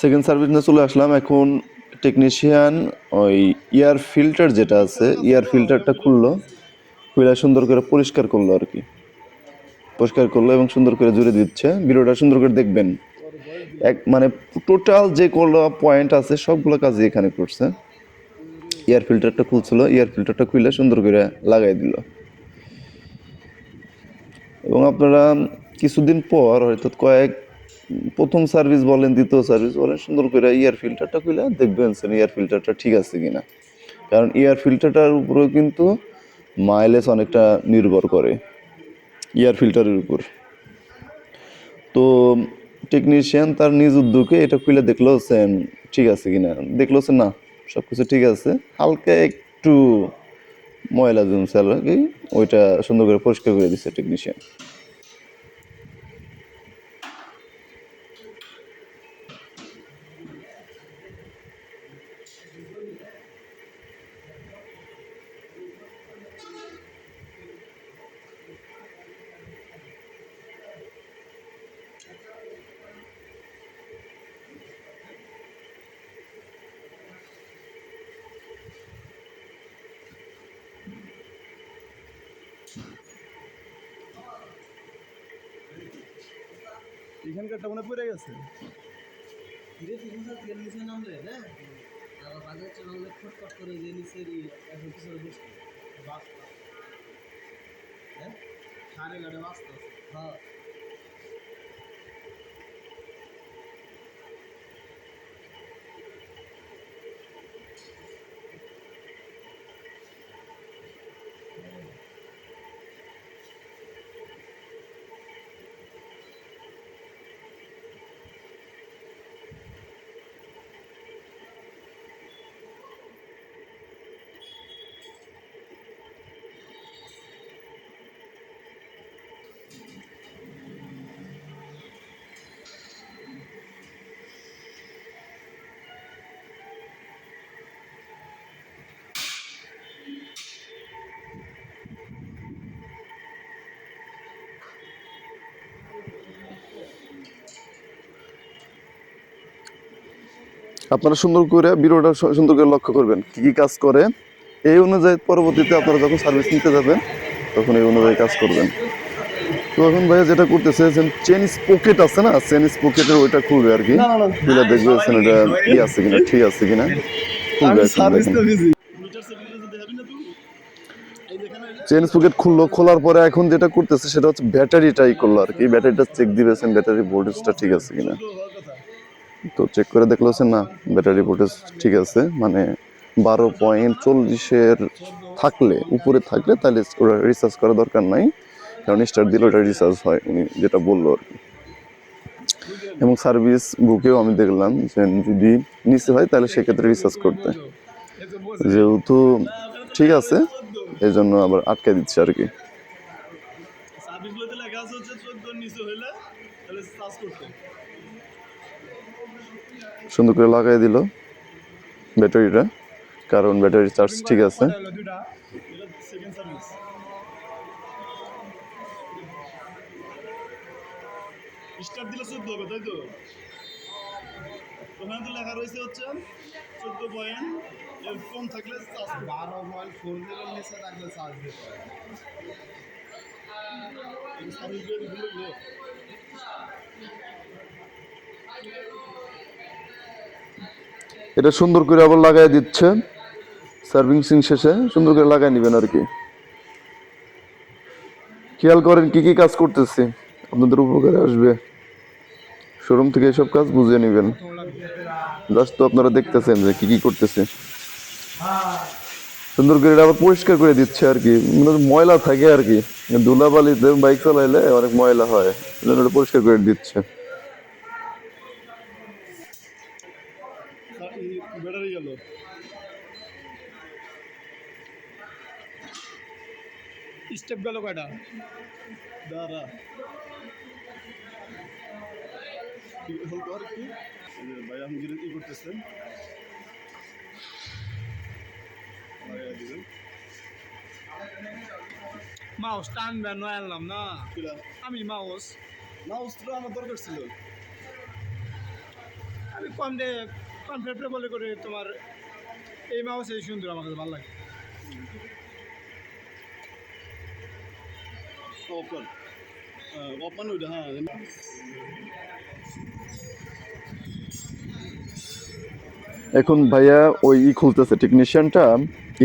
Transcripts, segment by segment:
Second service নিয়ে চলে আসলাম এখন টেকনিশিয়ান ওই ইয়ার ফিল্টার যেটা আছে ইয়ার ফিল্টারটা খুললো, খুলে সুন্দর করে পরিষ্কার করল আর কি। পরিষ্কার করল এবং সুন্দর করে জুড়ে দিচ্ছে। ভিডিওটা সুন্দর করে দেখবেন। এক মানে টোটাল যে কোনো পয়েন্ট আছে, সবগুলো কাজই এখানে করছে। এয়ার ফিল্টারটা খুলছিল এয়ার ফিল্টারটা খুলে সুন্দর করে লাগাই দিল। এবং আপনারা কিছুদিন পর, হয়তো কয়েক প্রথম সার্ভিস বলেন, দ্বিতীয় সার্ভিস বলেন, সুন্দর করে এয়ার ফিল্টারটা খুলে দেখবেন এয়ার ফিল্টারটা ঠিক আছে কিনা। কারণ এয়ার ফিল্টারটার উপরেও কিন্তু মাইলেজ অনেকটা নির্ভর করে এয়ার ফিল্টারের উপর। তো টেকনিশিয়ান তার নিজ উদ্যোগে এটা খুলে দেখল সেন ঠিক আছে কিনা। দেখল সে না সব কিছু ঠিক আছে। হালকা একটু ময়লা জমছে আর কি, ওইটা সুন্দর করে পরিষ্কার করে দিচ্ছে টেকনিশিয়ান এখানকারটা মনে পড়ে গেছে ধীরে ধীরে সব তেল নিচে নামলে না আবার বাজার চালালে ফটফট করে যে নিচের এখন পিছনে বসবে হ্যাঁ? সাড়ে গাড়ি বাঁচতে হ্যাঁ। আপনারা সুন্দর করে সু- সুন্দর করে লক্ষ্য করবেন কি কি কাজ করে। এই অনুযায়ী পরবর্তীতে আপনারা যখন সার্ভিস নিতে যাবেন তখন এই অনুযায়ী কাজ করবেন। তো এখন ভাইয়া যেটা করতেছে চেন পকেট আছে না? চেন পকেটের ওইটা খুলবে আর কি। খুলে দেখবে এটা কি আছে কিনা ঠিক আছে কিনা। চেন পকেট খুললো খোলার পরে এখন যেটা করতেছে সেটা হচ্ছে ব্যাটারিটাই করল আর কি। ব্যাটারিটা চেক দিবেছেন ব্যাটারি ভোল্টেজটা ঠিক আছে কিনা। তো চেক করে দেখল যে না ব্যাটারি ভোল্টেজ ঠিক আছে মানে বারো পয়েন্ট চল্লিশের থাকলে, উপরে থাকলে তাহলে ওটা রিচার্জ করা দরকার নাই, কারণ স্টার দিলে ওটা রিচার্জ হয়, উনি যেটা বলল আর কি। এবং সার্ভিস বুকেও আমি দেখলাম যে যদি নিচে হয় তাহলে সেক্ষেত্রে রিচার্জ করতে। যেহেতু ঠিক আছে এই জন্য আবার আটকে দিচ্ছে আর কি। লেখা আছে হচ্ছে নিচে হইলে তাহলে করতে। সুন্দর করে লাগাই দিল ব্যাটারিটা। কারণ ব্যাটারি চার্জ ঠিক আছে। দিলে চোদ্দ হবে, তাই তো? লেখা রয়েছে হচ্ছে চোদ্দ পয়েন্ট কম থাকলে সার্ভিস দিয়ে ভুলে এটা সুন্দর করে আবার লাগাই দিচ্ছে। সার্ভিসিং শেষে সুন্দর করে লাগাই নেবেন আর কি। খেয়াল করেন কি কি কাজ করতেছি। আপনাদের উপকারে আসবে। শোরুম থেকে এসব কাজ বুঝে নেবেন। জাস্ট তো আপনারা দেখতেছেন যে কি কি করতেছে। সুন্দর করে আবার পরিষ্কার করে দিচ্ছে আর কি। ময়লা থাকে আর কি। ধুলাবালিতে বাইক চালাইলে অনেক ময়লা হয়। পরিষ্কার করে দিচ্ছে ব্যাটারি গেল স্টেপ গেল কয়টা? দাঁড়া। কি হল তো আর কি ভাই আমি কি করতেছেন লাগাই দিবেন। মাউস টানবেন নয় আনলাম না। আমি মাউস মাউস তো আমার দরকার ছিল। আমি কম দিয়ে কমফোর্টেবল করে তোমার এই মাউস এই সুন্দর আমার কাছে ভালো লাগে। ওপেন ওপেন ওইটা হ্যাঁ এখন ভাইয়া, ওই ই খুলতেছে টেকনিশিয়ানটা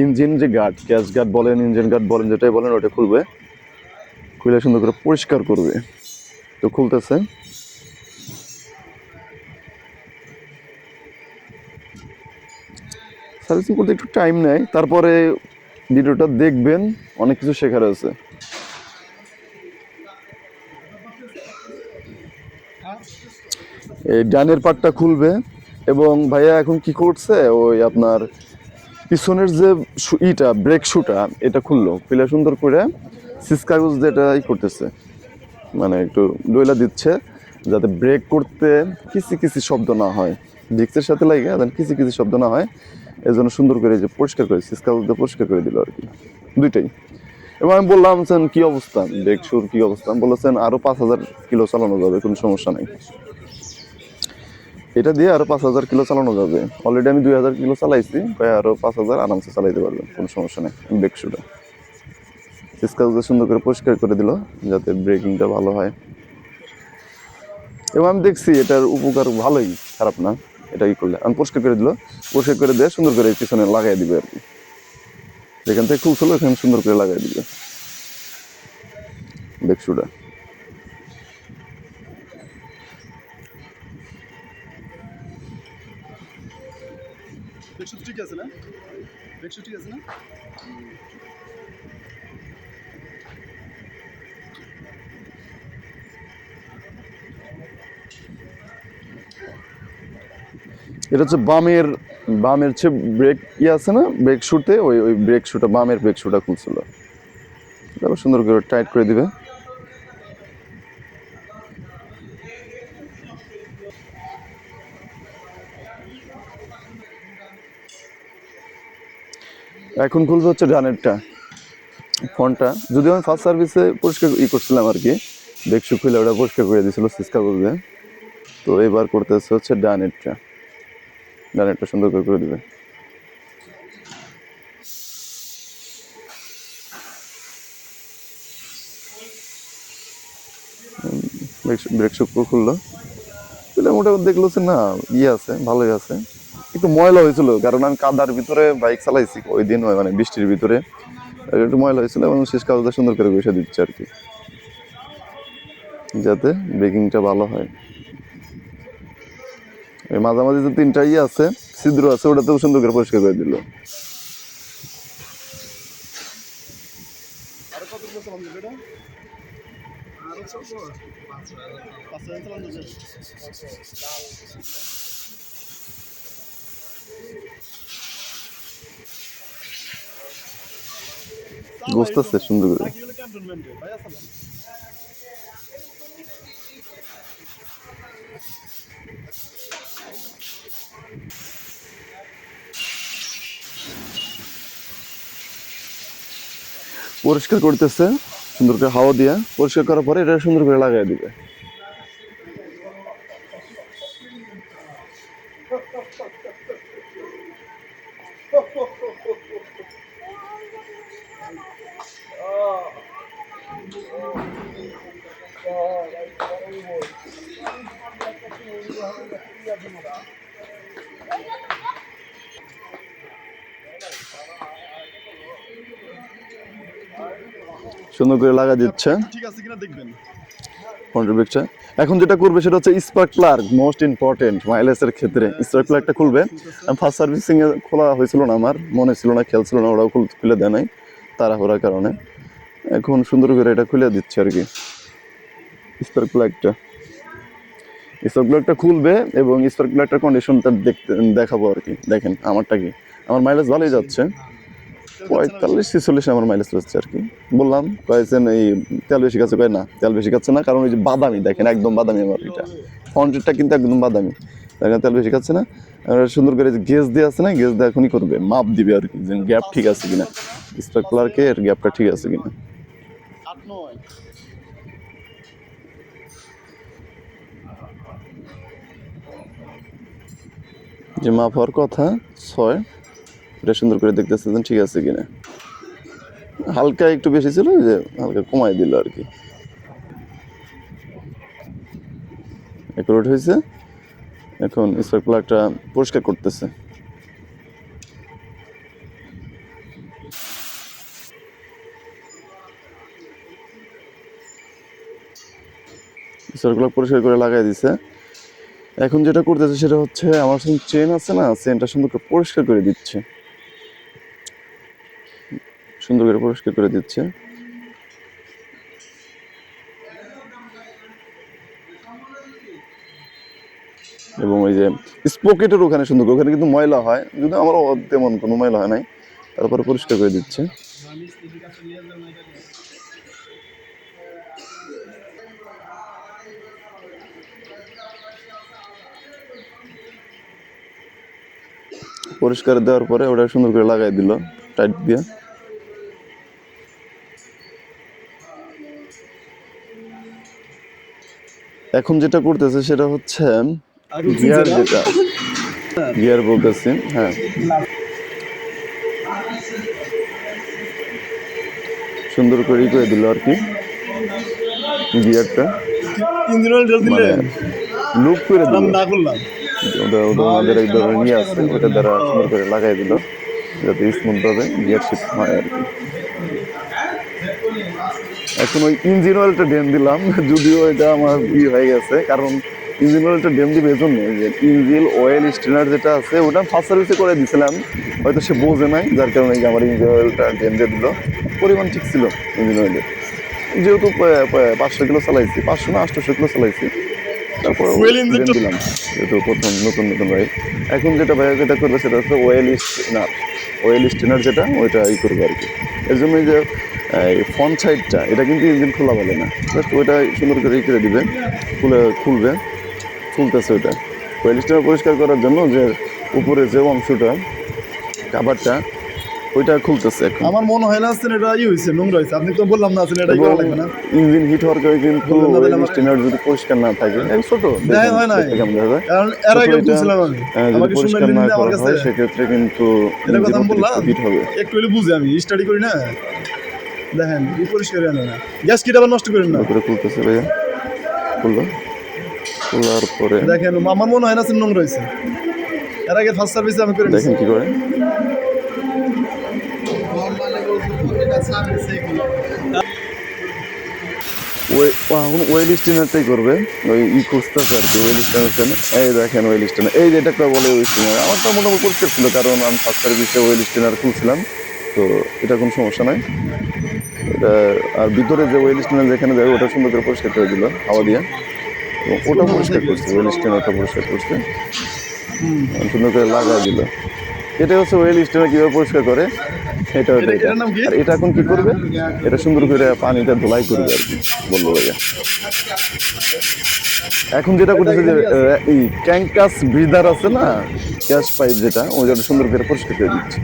ইঞ্জিন যে গার্ড গ্যাস গার্ড বলেন ইঞ্জিন গার্ড বলেন, যেটাই বলেন ওটা খুলবে। খুলে সুন্দর করে পরিষ্কার করবে। তো খুলতেছে। সার্ভিসিং করতে একটু টাইম নেয়, তারপরে ভিডিওটা দেখবেন, অনেক কিছু শেখার আছে। এই ডানের পাটটা খুলবে এবং ভাইয়া এখন কি করছে? ওই আপনার পিছনের যে ইটা ব্রেক শুটা এটা খুললো। খুলে সুন্দর করে সিস কাগজ ই করতেছে মানে একটু ডইলা দিচ্ছে, যাতে ব্রেক করতে কিসি কিসি শব্দ না হয়। ডিক্সের সাথে লাগে যেন কিসি কিসি শব্দ না হয় এই জন্য সুন্দর করে যে পরিষ্কার করে, সিস কাগজ দিয়ে পরিষ্কার করে দিল আর কি। দুইটাই। এবং আমি বললাম, স্যার, কি অবস্থা? শুর কি অবস্থা? বলেছেন আরও পাঁচ হাজার কিলো চালানো যাবে, কোনো সমস্যা নেই। এটা দিয়ে আরও পাঁচ হাজার কিলো চালানো যাবে। অলরেডি আমি দুই হাজার কিলো চালাইছি প্রায় আরও পাঁচ হাজার আরামসে চালাইতে পারবেন কোনো সমস্যা নেই ব্রেক শুটা সিসকাউজে সুন্দর করে পরিষ্কার করে দিল, যাতে ব্রেকিংটা ভালো হয়। এবং আমি দেখছি এটার উপকার ভালোই, খারাপ না এটা ই করলে। আমি পরিষ্কার করে দিল, পরিষ্কার করে দিয়ে সুন্দর করে পিছনে লাগাই দিবে আর কি। যেখান থেকে খুলছিল এখানে সুন্দর করে লাগাই দিবে। ব্রেক ঠিক আছে না? ঠিক আছে না? এটা হচ্ছে বামের বামের যে ব্রেক ইয়ে আছে না? ব্রেক শুতে ওই ওই ব্রেক শুটা বামের ব্রেক শুটা খুলছিল। তারপর সুন্দর করে টাইট করে দিবে। এখন খুলবে হচ্ছে ডানেরটা, ফোনটা। যদিও আমি ফার্স্ট সার্ভিসে পরিষ্কার ই করছিলাম আর কি ব্রেক শু খুলে ওটা পরিষ্কার করে দিয়েছিল সিসকা বলবে তো এবার করতেছে হচ্ছে ডানেরটা। ডানেরটা সুন্দর করে করে দিবে ব্রেক শু খুললো। খুলে মোটামুটি দেখল না ইয়ে আছে, ভালোই আছে। একটু ময়লা হয়েছিল, কারণ আমি কাদার ভিতরে বাইক চালাইছি ওই দিন, ওই মানে বৃষ্টির ভিতরে। একটু ময়লা হয়েছিল এবং শেষ কাজটা সুন্দর করে বসে দিচ্ছে আর কি। যাতে ব্রেকিংটা ভালো হয়। এই মাঝামাঝি যে তিনটা ইয়ে আছে ছিদ্র আছে ওটাতেও সুন্দর করে পরিষ্কার করে দিল। আরও কত কিলো চালান যাবে এটা আরও চলবো পাঁচ হাজার চালান যাবে গোস্তাছে সুন্দর করে বাকি হলো ক্যান্টনমেন্টে ভাইয়া চালান পরিষ্কার করতেছে সুন্দর করে হাওয়া দিয়ে। পরিষ্কার করার পরে এটা সুন্দর করে লাগাই দিবে। সুন্দর করে লাগা দিচ্ছে। ঠিক আছে কিনা দেখবেন। ফ্রন্টের এখন যেটা করবে সেটা হচ্ছে স্পার্ক প্লাগ মোস্ট ইম্পর্টেন্ট মাইলেজের ক্ষেত্রে। স্পার্ক প্লাগটা খুলবে। ফার্স্ট সার্ভিসিং এ খোলা হয়েছিল না আমার মনে ছিল না খেয়াল ছিল না ওরাও খুলে দেয় নাই তাড়াহুড়ার কারণে। এখন সুন্দর করে এটা খুলে দিচ্ছে আর কি স্পার্ক প্লাগটা স্পার্ক প্লাগটা খুলবে এবং স্পার্ক প্লাগটার কন্ডিশনটা দেখতে দেখাবো আর কি। দেখেন আমারটা কি? আমার মাইলেজ ভালোই যাচ্ছে। পঁয়তাল্লিশ, ছেচল্লিশ আমার মাইলেজ যাচ্ছে আর কি। বললাম, কয়েছেন এই তেল বেশি খাচ্ছে কয় না, তেল বেশি খাচ্ছে না, কারণ ওই যে বাদামি, দেখেন, একদম বাদামি আমার এটা। ফ্রন্টেরটা কিন্তু একদম বাদামি দেখেন তেল বেশি খাচ্ছে না। সুন্দর করে যে গেজ দিয়ে আছে না গেজ দিয়ে এখনই করবে, মাপ দিবে আর কি, যে গ্যাপ ঠিক আছে কিনা। স্পার্ক প্লাগকে এর গ্যাপটা ঠিক আছে কিনা। যে মাপ হওয়ার কথা, ছয়। এটা সুন্দর করে দেখতেছিলেন ঠিক আছে কিনা। হালকা একটু বেশি ছিল যে হালকা কমাই দিল আর কি। অ্যাকুরেট হয়েছে। এখন স্পার্ক প্লাগটা পরিষ্কার করতেছে। স্পার্ক পরিষ্কার করে লাগাই দিছে। এখন যেটা করতেছে সেটা হচ্ছে, আমার সঙ্গে চেন আছে না চেনটা সুন্দর করে পরিষ্কার করে দিচ্ছে। সুন্দর করে পরিষ্কার করে দিচ্ছে। এবং ওই যে স্পকেটের ওখানে সুন্দর করে, ওখানে কিন্তু ময়লা হয়। যদি আমার তেমন কোনো ময়লা হয় নাই। তারপরে পরিষ্কার করে দিচ্ছে। পরিষ্কার দেওয়ার পরে ওটা সুন্দর করে লাগাই দিল টাইট দিয়ে। এখন যেটা করতেছে সেটা হচ্ছে গিয়ার যেটা। গিয়ার বলতেছি হ্যাঁ। সুন্দর করে করে দিল আর কি গিয়ারটা মানে লুপ করে দিল। ওটা আমাদের এক ধরনের নিয়ে আসছে ওটা দ্বারা সুন্দর করে লাগাই দিল যাতে স্মুথ ভাবে গিয়ার শিফট হয় আর কি। এখন ওই ইঞ্জিন অয়েলটা ডেম দিলাম যদিও এটা আমার ই হয়ে গেছে কারণ ইঞ্জিন অয়েলটা ডেম দিবে এই জন্য যে ইঞ্জিন অয়েল স্টেনার যেটা আছে ওটা ফার্স্ট সার্ভিসে করে দিছিলাম হয়তো সে বোঝে নাই যার কারণে যে আমার ইঞ্জিন অয়েলটা ডেম দিয়ে দিল পরিমাণ ঠিক ছিল ইঞ্জিন অয়েলের যেহেতু পাঁচশো কিলো চালাইছি পাঁচশো না আটশো কিলো চালাইছি তারপর দিলাম যেহেতু প্রথম নতুন নতুন ভাই এখন যেটা ভাইয়া যেটা করবে সেটা হচ্ছে ওয়েল স্টেনার ওয়েল স্টেনার যেটা ওইটা ই করবে আর কি। এর জন্য যে ফ্রন্ট সাইডটা এটা কিন্তু ইঞ্জিন খোলা বলে না। জাস্ট ওইটা সুন্দর করে ই করে দিবে খুলে খুলবে খুলতেছে ওইটা। ওয়েল স্টেনার পরিষ্কার করার জন্য যে উপরে যে অংশটা কাভারটা ওইটা খুলতেছে এখন। আমার মনে হয় না আছেন এটা ই হয়েছে নোংরা হয়েছে আপনি তো বললাম না আছেন এটা করা লাগবে না। ইঞ্জিন হিট হওয়ার কারণে কিন্তু না, স্টেনার যদি পরিষ্কার না থাকে ছোট হ্যাঁ, হয় দেখা যায় কারণ এর আগে ছোট আমি। হ্যাঁ, আমাকে শুনলেন পরিষ্কার না আমার করা কাছে হয় সেক্ষেত্রে কিন্তু এটা কথা বললাম হিট হবে। একটু হলে বুঝি আমি স্টাডি করি না? দেখেন ই পরিষ্কার আনে না। গ্যাস কিটা আবার নষ্ট করেন না। উপরে খুলতেছে ভাইয়া। খুললো। খোলার পরে দেখেন আমার মনে হয় না নোংরা হয়েছে। এর আগে ফার্স্ট সার্ভিসে আমি করে দেখেন কি করে। ওই ওয়েল স্টেনারটাই করবে। ওই ই খুঁজতেছে আর কি ওয়েল স্টেনার এই দেখেন ওয়েল স্টেনার এই একটা বলে ওয়েল স্টেনার আমার তো মোটামুটি পরিষ্কার ছিল কারণ আমি ফার্স্ট সার্ভিসে ওয়েল স্টেনার খুলছিলাম। তো এটা কোনো সমস্যা নাই। এটা আর ভিতরে যে ওয়েল স্টেনার যেখানে যাবে ওটা সুন্দর করে পরিষ্কার করে দিল হাওয়া দিয়ে। এবং ওটা পরিষ্কার করছে ওয়েল স্টেনারটা পরিষ্কার করছে। সুন্দর করে লাগা দিল। এটা হচ্ছে ওয়েল স্টেনার কীভাবে পরিষ্কার করে? এটা ওটা এটা-? আর এটা এখন কি করবে? এটা সুন্দর করে পানিটা ধোলাই করবে আর কি বলল ভাইয়া এখন যেটা করতেছে যে এই ক্যাঙ্কাস ব্রিদার আছে না গ্যাস পাইপ যেটা ওই যেটা সুন্দর করে পরিষ্কার করে দিচ্ছে।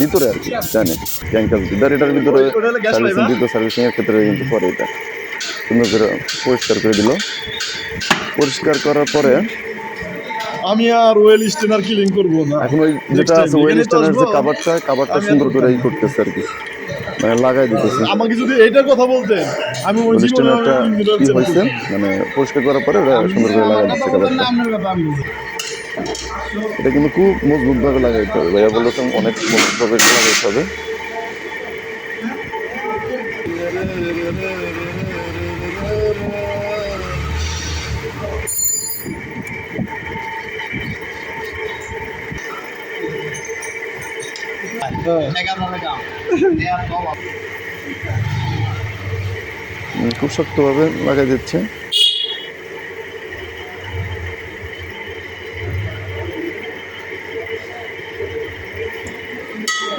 ভিতরে আর কি জানে ক্যাঙ্কাস ব্রিদার এটার ভিতরে সার্ভিসিং হ্যাঁ? দিত সার্ভিসিং এর ক্ষেত্রে কিন্তু পরে এটা সুন্দর করে পরিষ্কার করে দিল। পরিষ্কার করার পরে আমি আর ওয়েল স্টেনার কিলিং করব না। এখন ওই যেটা আছে ওয়েল স্টেনার যে। কাভারটা কাভারটা সুন্দর করে ই করতেছে আর কি। মানে লাগাই দিতেছে। আমাকে যদি এইটার কথা বলতেন আমি ওই স্টেনারটা কি করতাম। মানে পরিষ্কার করার পরে ওটা সুন্দর করে লাগাই দিচ্ছে কাভারটা এটা কিন্তু খুব মজবুত ভাবে লাগাইতে হবে। ভাইয়া বলেছেন অনেক মজবুত ভাবে লাগাইতে হবে। খুব শক্তভাবে লাগাই দিচ্ছে।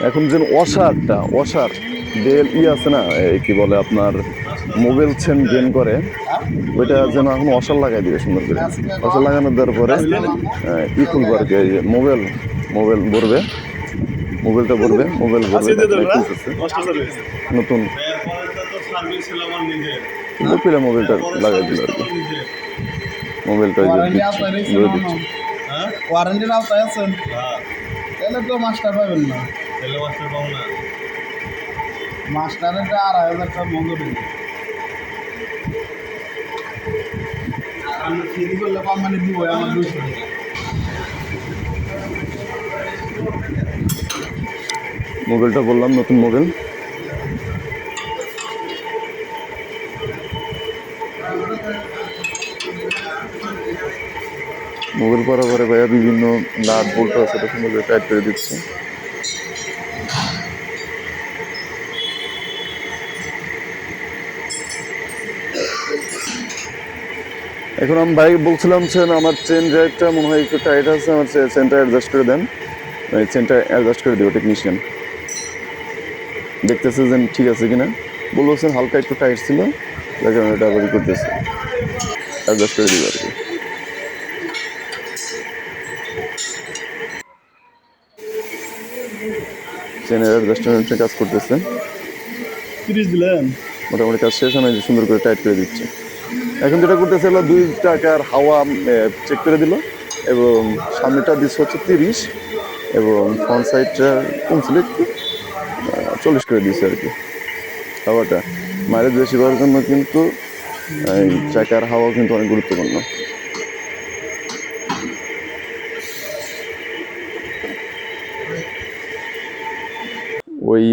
এখন যে ওয়াশারটা অসার বেল ই আছে না, এই কি বলে আপনার, মোবাইল চেন গেন করে, ওইটা যেন এখন ওয়াশার লাগাই দিবে সুন্দর করে। ওয়াশার লাগানো দেওয়ার পরে ই খুলবে মোবাইল মোবাইল ভরবে। মোবাইলটা ভরবে মোবাইল হ্যাঁ? নতুন। বপিলা মোবাইলটা লাগাই দিল আর কি। মোবাইলটা দিচ্ছে, দিচ্ছে। হ্যাঁ? ওয়ারেন্টির আওতায় আছেন? হ্যাঁ তাহলে তো মাস্টার পাবেন না। তাহলে মাস্টার পাবো না মাস্টারের আড়াই হাজার টাকা মজুরি আমি ফ্রি করলে কোম্পানি দিব আমার দুশো টাকা মোবাইলটা বললাম, নতুন মোবাইল মোবাইল করার পরে ভাইয়া বিভিন্ন নাট বোল্ট আছে সেটা সুন্দর টাইট করে দিচ্ছে। এখন আমি ভাই বলছিলাম যে আমার চেন ড্রাইভটা মনে হয় একটু টাইট আছে, আমার চেনটা অ্যাডজাস্ট করে দেন। চেনটা অ্যাডজাস্ট করে দিও টেকনিশিয়ান দেখতেছে যে ঠিক আছে কিনা। বলছেন হালকা একটু টাইট ছিল যার কারণে এটা আবার করতেছে। অ্যাডজাস্ট করে দিবে আর কি। চেনের অ্যাডজাস্টমেন্টে কাজ করতেছে। তিরিশ দিলেন? মোটামুটি কাজ শেষ আমি সুন্দর করে টাইট করে দিচ্ছে। এখন যেটা করতেছে হলো দুই টাকার হাওয়া চেক করে দিল এবং সামনেটা দিচ্ছে হচ্ছে তিরিশ এবং ফ্রন্ট সাইডটা কমছিল একটু। চল্লিশ করে দিচ্ছে আর কি। হাওয়াটা। মাইলেজ বেশি পাওয়ার জন্য কিন্তু এই চাকার হাওয়া কিন্তু অনেক গুরুত্বপূর্ণ। ওই